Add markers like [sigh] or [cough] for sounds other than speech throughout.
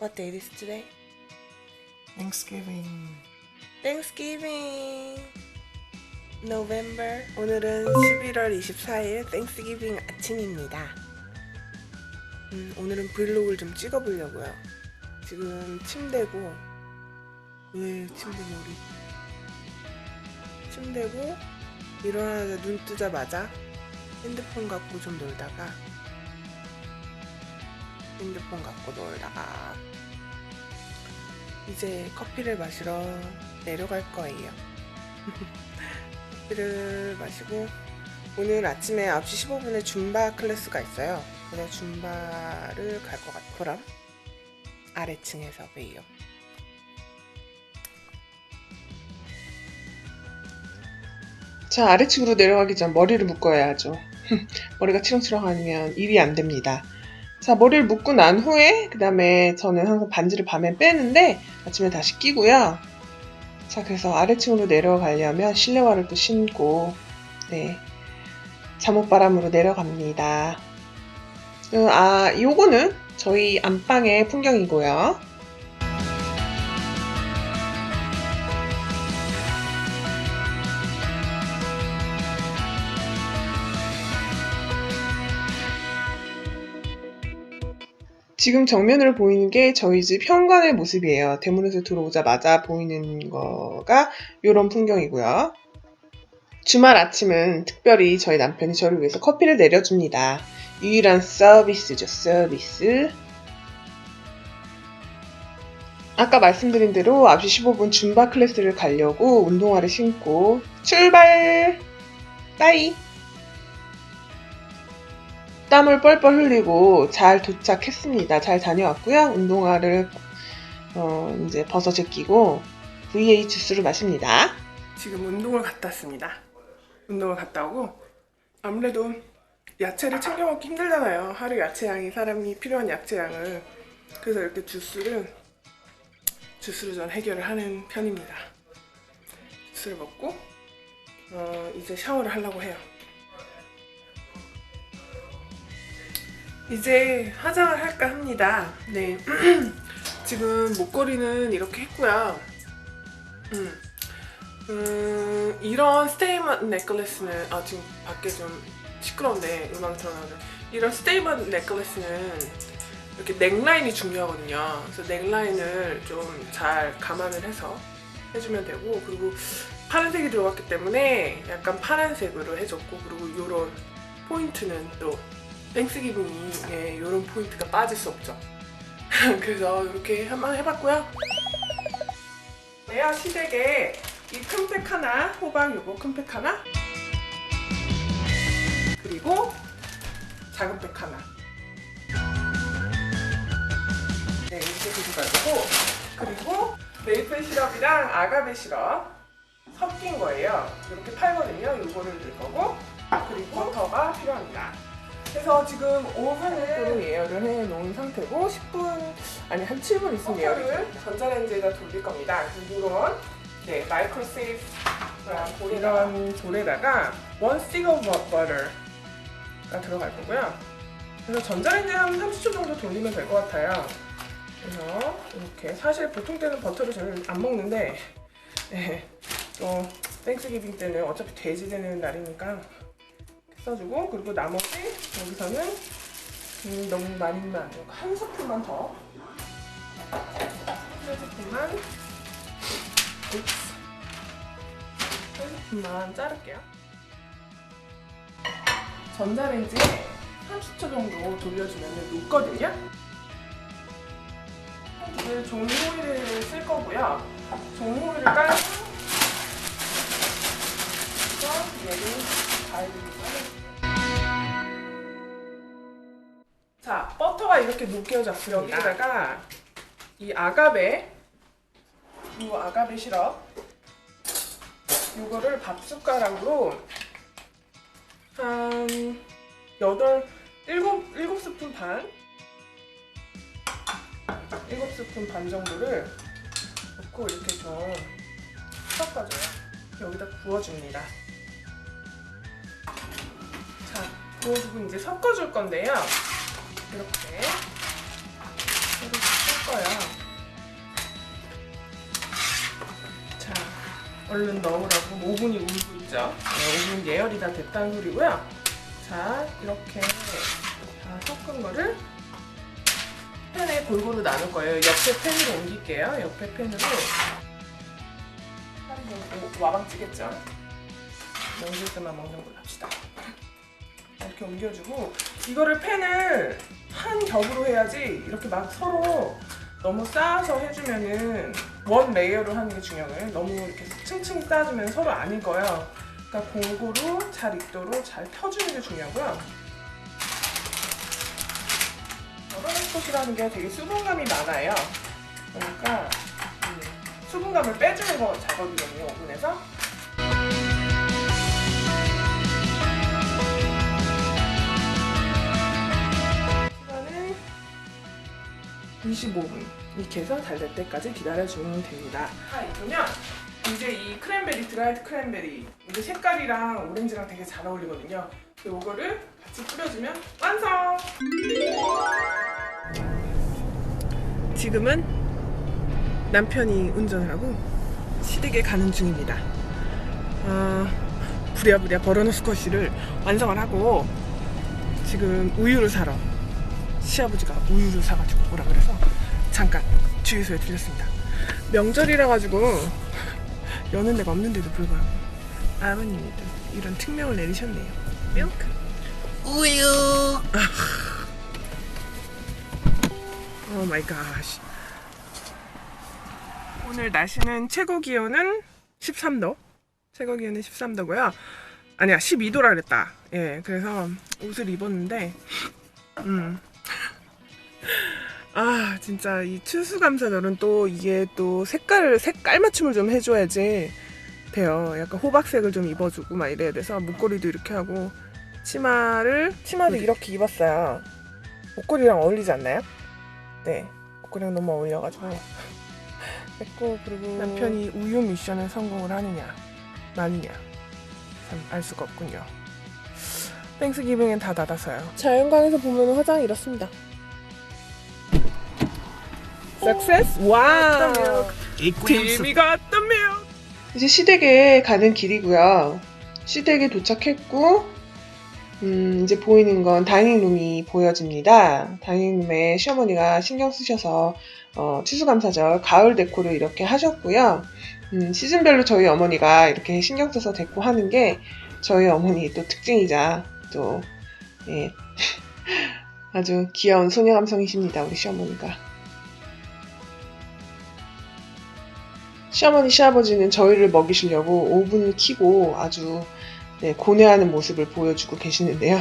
What date is today? Thanksgiving. Thanksgiving. November. 오늘은 11월 24일 Thanksgiving 아침입니다. 음, 오늘은 브이로그를 좀 찍어보려고요. 지금 침대고 왜 침대고 우리? 침대고 일어나자 눈 뜨자마자 핸드폰 갖고 좀 놀다가 핸드폰 갖고 놀다가 이제 커피를 마시러 내려갈 거예요. 커피를 마시고 오늘 아침에 9시 15분에 줌바 클래스가 있어요. 그래서 줌바를 갈 것 같아요. 그럼 아래층에서 봬요. 자, 아래층으로 내려가기 전 머리를 묶어야 하죠. [laughs] 머리가 치렁치렁하면 일이 안 됩니다. 자, 머리를 묶고 난 후에, 그 다음에 저는 항상 반지를 밤에 빼는데, 아침에 다시 끼고요. 자, 그래서 아래층으로 내려가려면 실내화를 또 신고, 네. 잠옷바람으로 내려갑니다. 어, 아, 요거는 저희 안방의 풍경이고요. 지금 정면으로 보이는 게 저희 집 현관의 모습이에요. 대문에서 들어오자마자 보이는 거가 이런 풍경이고요. 주말 아침은 특별히 저희 남편이 저를 위해서 커피를 내려줍니다. 유일한 서비스죠, 서비스. 아까 말씀드린 대로 9시 15분 줌바 클래스를 가려고 운동화를 신고 출발! 빠이! 땀을 뻘뻘 흘리고 잘 도착했습니다. 잘 다녀왔고요. 운동화를 어, 이제 벗어 제끼고 VA 주스를 마십니다. 지금 운동을 갔다 왔습니다. 운동을 갔다 오고 아무래도 야채를 챙겨 먹기 힘들잖아요. 하루 야채 양이 사람이 필요한 야채 양을 그래서 이렇게 주스를 주스로 전 해결을 하는 편입니다. 주스를 먹고 어, 이제 샤워를 하려고 해요. 이제 화장을 할까 합니다. 네. [clears throat] 지금 목걸이는 이렇게 했고요. 음. 음, 이런 스테이먼 넥클래스는 아 지금 밖에 좀 시끄러운데 음악 들어나는 이런 스테이먼 넥클래스는 이렇게 넥라인이 중요하거든요. 그래서 넥라인을 좀 잘 감안을 해서 해주면 되고 그리고 파란색이 들어갔기 때문에 약간 파란색으로 해줬고 그리고 이런 포인트는 또 땡스기빙이 이런 포인트가 빠질 수 없죠. [laughs] 그래서 이렇게 한번 해봤고요. 에어 시댁에 이 큰 팩 하나, 호박 요거 큰 팩 하나, 그리고 작은 팩 하나. 네, 이렇게 가지고 그리고 메이플 시럽이랑 아가베 시럽 섞인 거예요. 이렇게 팔거든요. 이거를 넣을 거고 그리고 버터가 필요합니다. 그래서 지금 오븐을 예열을 해 놓은 상태고 10분 아니 한 7분 있으면 예열을 전자레인지에다 돌릴 겁니다. 그래서 이런 네, 마이크로 세이프 이런 볼에다가 원 stick of butter가 들어갈 거고요. 그래서 전자레인지에 한 30초 정도 돌리면 될 것 같아요. 그래서 이렇게 사실 보통 때는 버터를 잘 안 먹는데 네, 또 땡스기빙 때는 어차피 돼지 되는 날이니까 써주고 그리고 나머지 여기서는 음, 너무 많이 넣으면 안 되고 한 스푼만 더. 한 스푼만. 한 스푼만 자를게요. 전자레인지에 30초 정도 돌려주면 녹거든요. 이제 종이호일을 쓸 거고요. 종이호일을 깔고 얘를 자, 버터가 이렇게 녹여졌습니다. 여기다가 이 아가베, 이 아가베 시럽, 이거를 밥 숟가락으로 한 여덟, 일곱, 일곱 스푼 반, 일곱 스푼 반 정도를 넣고 이렇게 좀 섞어줘요. 여기다 부어줍니다. 자, 부어주고 이제 섞어줄 건데요. 이렇게 서로 섞어요. 자, 얼른 넣으라고 5분이 울고 있죠. 네, 5분 예열이 다 됐다는 소리고요. 자, 이렇게 다 섞은 거를 팬에 골고루 나눌 거예요. 옆에 팬으로 옮길게요. 옆에 팬으로 한번 와방 찌겠죠. 명절 때만 먹는 걸로 합시다. 이렇게 옮겨주고 이거를 팬을 한 겹으로 해야지 이렇게 막 서로 너무 쌓아서 해주면은 원 레이어로 하는 게 중요해요. 너무 이렇게 층층 쌓아주면 서로 안 익어요. 그러니까 골고루 잘 익도록 잘 펴주는 게 중요하고요. 버터스콧이라는 게 되게 수분감이 많아요. 그러니까 음, 수분감을 빼주는 거 작업이거든요, 오븐에서. 25분 이렇게 해서 잘될 때까지 기다려주면 됩니다. 다 익으면 이제 이 크랜베리 드라이드 크랜베리 이게 색깔이랑 오렌지랑 되게 잘 어울리거든요. 요거를 같이 뿌려주면 완성! 지금은 남편이 운전을 하고 시댁에 가는 중입니다. 어, 부랴부랴 버러너 스쿼시를 완성을 하고 지금 우유를 사러 시아버지가 우유를 사가지고 오라 그래서 잠깐 주유소에 들렸습니다. 명절이라 가지고 여는 데가 없는데도 불구하고 아버님이 또 이런 특명을 내리셨네요. 밀크. 우유. 오 마이 갓. 오늘 날씨는 최고 기온은 13도. 최고 기온은 13도고요. 아니야, 12도라 그랬다. 예, 그래서 옷을 입었는데, 음. 아, 진짜 이 추수감사절은 또 이게 또 색깔을, 색깔 맞춤을 좀 해줘야지 돼요. 약간 호박색을 좀 입어주고 막 이래야 돼서 목걸이도 이렇게 하고, 치마를, 치마도 이렇게 입었어요. 목걸이랑 어울리지 않나요? 네, 목걸이랑 너무 어울려가지고 [laughs] 했고 그리고 남편이 우유 미션을 성공을 하느냐 마느냐 참 알 수가 없군요. 땡스기빙엔 다 닫아서요. 자연광에서 보면 화장이 이렇습니다. 석세스 와우 TV가 어떠며 이제 시댁에 가는 길이고요. 시댁에 도착했고 음, 이제 보이는 건 다이닝룸이 보여집니다. 다이닝룸에 시어머니가 신경 쓰셔서 어, 추수감사절 가을 데코를 이렇게 하셨고요. 음, 시즌별로 저희 어머니가 이렇게 신경 써서 데코하는 게 저희 어머니 또 특징이자 또 예, [laughs] 아주 귀여운 소녀 감성이십니다. 우리 시어머니가. 시어머니 시아버지는 저희를 먹이시려고 오븐을 켜고 아주 네, 고뇌하는 모습을 보여주고 계시는데요.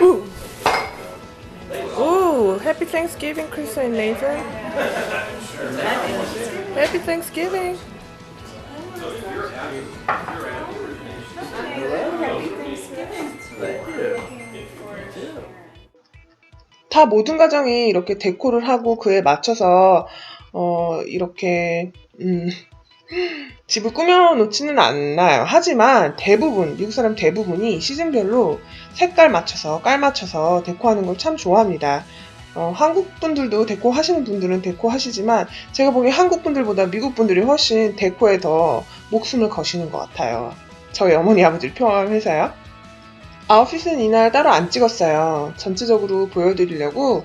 오, 오, Happy Thanksgiving, Chris and Nathan. Happy Thanksgiving. 다 모든 가정이 이렇게 데코를 하고 그에 맞춰서 어 이렇게 음 집을 꾸며놓지는 않나요. 하지만 대부분, 미국 사람 대부분이 시즌별로 색깔 맞춰서, 깔 맞춰서 데코하는 걸 참 좋아합니다. 어, 한국 분들도 데코 하시는 분들은 데코 하시지만 제가 보기에 한국 분들보다 미국 분들이 훨씬 데코에 더 목숨을 거시는 것 같아요. 저희 어머니 아버지를 평화해서요. 아웃핏은 이날 따로 안 찍었어요. 전체적으로 보여드리려고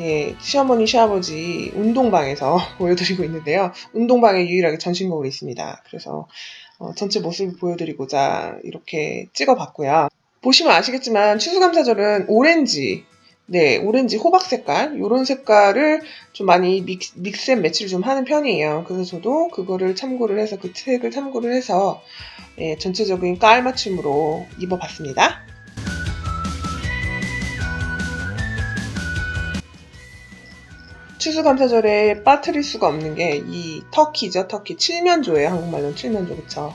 예, 시어머니, 시아버지 운동방에서 [laughs] 보여드리고 있는데요. 운동방에 유일하게 전신곡을 있습니다. 그래서 어, 전체 모습을 보여드리고자 이렇게 찍어봤고요. 보시면 아시겠지만 추수감사절은 오렌지, 네, 오렌지 호박 색깔, 요런 색깔을 좀 많이 믹스, 믹스 앤 매치를 좀 하는 편이에요. 그래서 저도 그거를 참고를 해서, 그 색을 참고를 해서, 예, 전체적인 깔 맞춤으로 입어봤습니다. 추수감사절에 빠뜨릴 수가 없는 게 이 터키죠, 터키. 칠면조예요, 한국말로는 칠면조, 그쵸?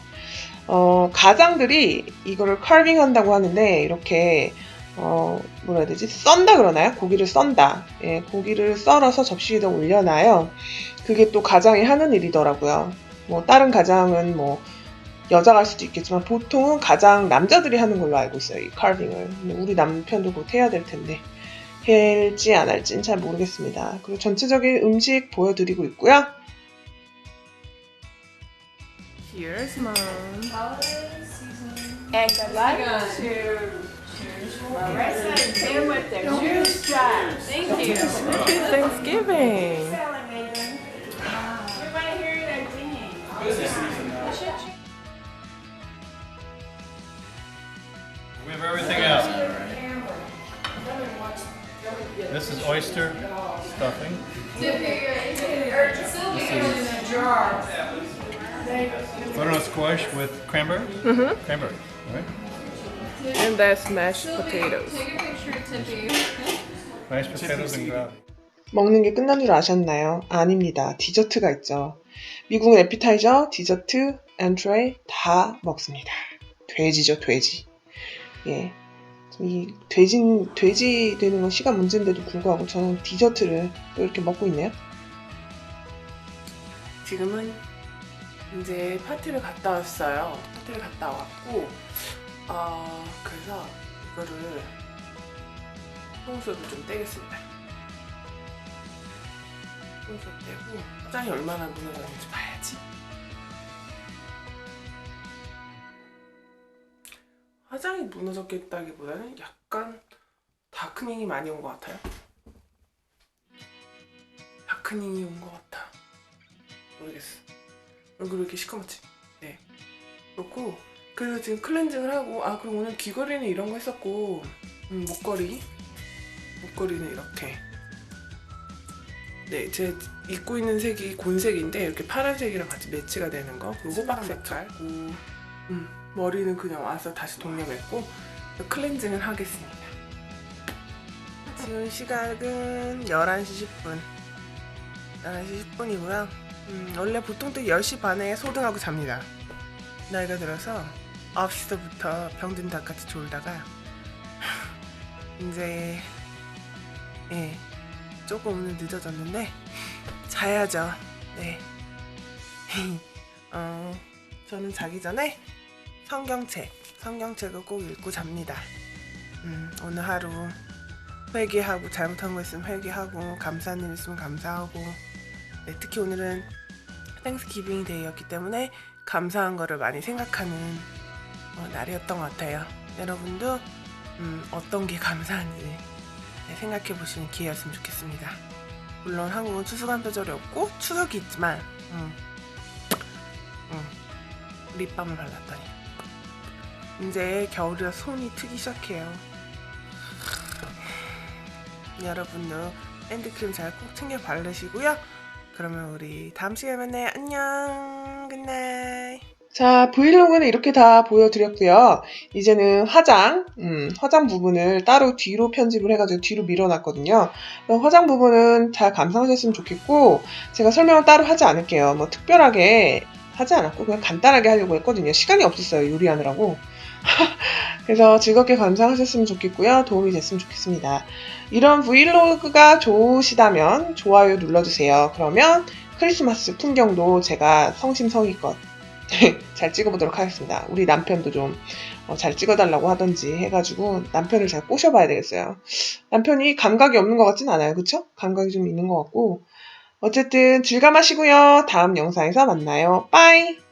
어, 가장들이 이거를 칼빙 한다고 하는데, 이렇게, 어, 뭐라 해야 되지? 썬다 그러나요? 고기를 썬다. 예, 고기를 썰어서 접시 위에 올려놔요. 그게 또 가장이 하는 일이더라고요. 뭐, 다른 가장은 뭐, 여자가 할 수도 있겠지만 보통은 가장 남자들이 하는 걸로 알고 있어요. 이. 근데 우리 남편도 곧 해야 될 텐데 할지 안 할지는 잘 모르겠습니다. 그리고 전체적인 음식 보여드리고 있고요. Here's mom. And good luck. Right side down with their shoes strapped. Thank you. Happy Thanksgiving. To hear their singing. We have everything out. This is oyster stuffing. Butternut squash with cranberry? Mm-hmm. Cranberry, right? And that's mashed potatoes. Mashed potatoes and gravy. 먹는 게 끝난 줄 아셨나요? 아닙니다. 디저트가 있죠. 미국은 에피타이저, 디저트, 엔트레이 다 먹습니다. 돼지죠, 돼지. 예. 이 돼지, 돼지 되는 건 시간 문제인데도 불구하고 저는 디저트를 또 이렇게 먹고 있네요. 지금은 이제 파티를 갔다 왔어요. 파티를 갔다 왔고, 어, 그래서 이거를 속옷을 좀 떼겠습니다. 속옷을 떼고 화장이 얼마나 무너졌는지 봐야지. 화장이 무너졌겠다기보다는 약간 다크닝이 많이 온 것 같아요. 다크닝이 온 것 같아. 모르겠어. 얼굴이 이렇게 시커멓지? 네. 그렇고, 그래서 지금 클렌징을 하고, 아, 그럼 오늘 귀걸이는 이런 거 했었고, 음, 목걸이. 목걸이는 이렇게. 네, 제 입고 있는 색이 곤색인데, 이렇게 파란색이랑 같이 매치가 되는 거. 그리고 호박 색깔. 음, 머리는 그냥 와서 다시 동여맸고, 클렌징을 하겠습니다. 지금 시각은 11시 10분. 11시 10분이고요. 음, 원래 보통 때 10시 반에 소등하고 잡니다. 나이가 들어서 9시부터 병든 닭같이 졸다가 [laughs] 이제 예 조금 오늘 늦어졌는데 자야죠. 네. [laughs] 어, 저는 자기 전에 성경책, 성경책을 꼭 읽고 잡니다. 음, 오늘 하루 회개하고 잘못한 거 있으면 회개하고 감사한 일 있으면 감사하고 네, 특히 오늘은 땡스기빙 데이였기 때문에 감사한 거를 많이 생각하는 어, 날이었던 것 같아요. 여러분도 음, 어떤 게 감사한지 네, 생각해 보시는 기회였으면 좋겠습니다. 물론 한국은 추수감사절이 없고 추석이 있지만 음, 음, 립밤을 발랐더니 이제 겨울이라 손이 트기 시작해요. 여러분도 핸드크림 잘 꼭 챙겨 바르시고요. 그러면 우리 다음 시간에 만나요. 안녕. 굿나잇. 자, 브이로그는 이렇게 다 보여드렸고요. 이제는 화장, 음, 화장 부분을 따로 뒤로 편집을 해가지고 뒤로 밀어놨거든요. 화장 부분은 잘 감상하셨으면 좋겠고, 제가 설명을 따로 하지 않을게요. 뭐 특별하게 하지 않았고, 그냥 간단하게 하려고 했거든요. 시간이 없었어요, 요리하느라고. [laughs] 그래서 즐겁게 감상하셨으면 좋겠고요. 도움이 됐으면 좋겠습니다. 이런 브이로그가 좋으시다면 좋아요 눌러주세요. 그러면 크리스마스 풍경도 제가 성심성의껏 [laughs] 잘 찍어보도록 하겠습니다. 우리 남편도 좀 어, 잘 찍어달라고 하던지 해가지고 남편을 잘 꼬셔봐야 되겠어요. 남편이 감각이 없는 것 같진 않아요. 그쵸? 감각이 좀 있는 것 같고 어쨌든 즐감하시고요. 다음 영상에서 만나요. 빠이!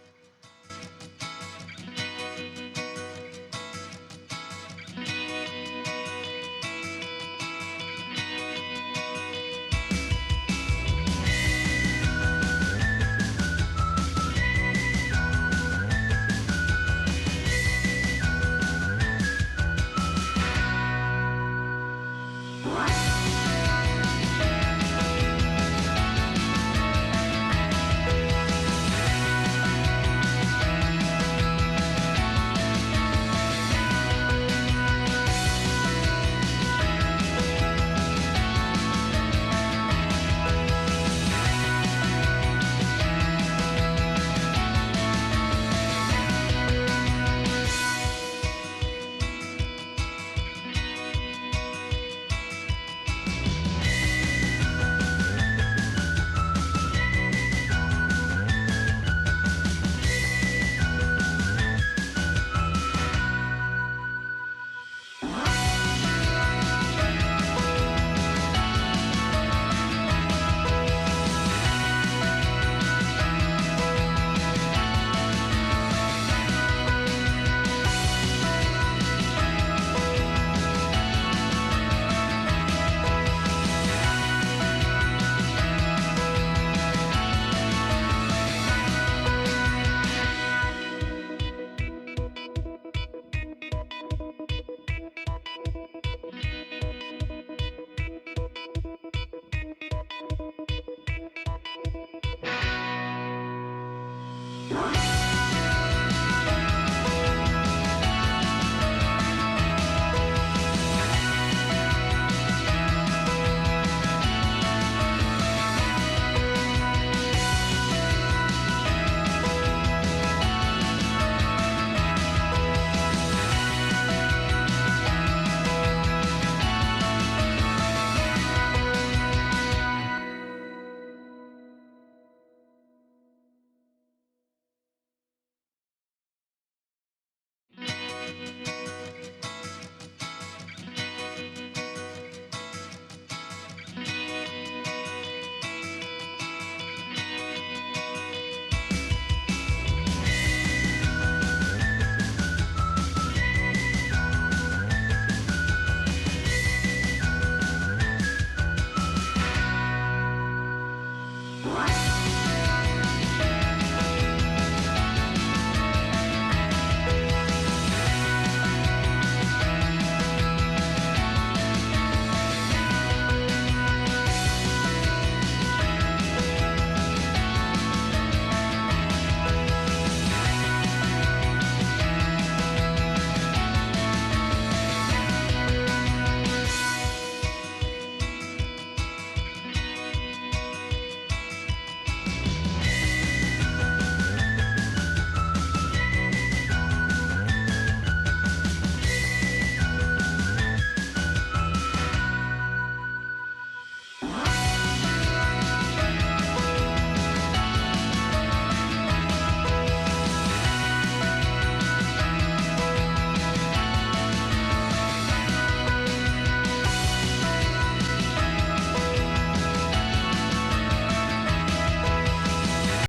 Bye.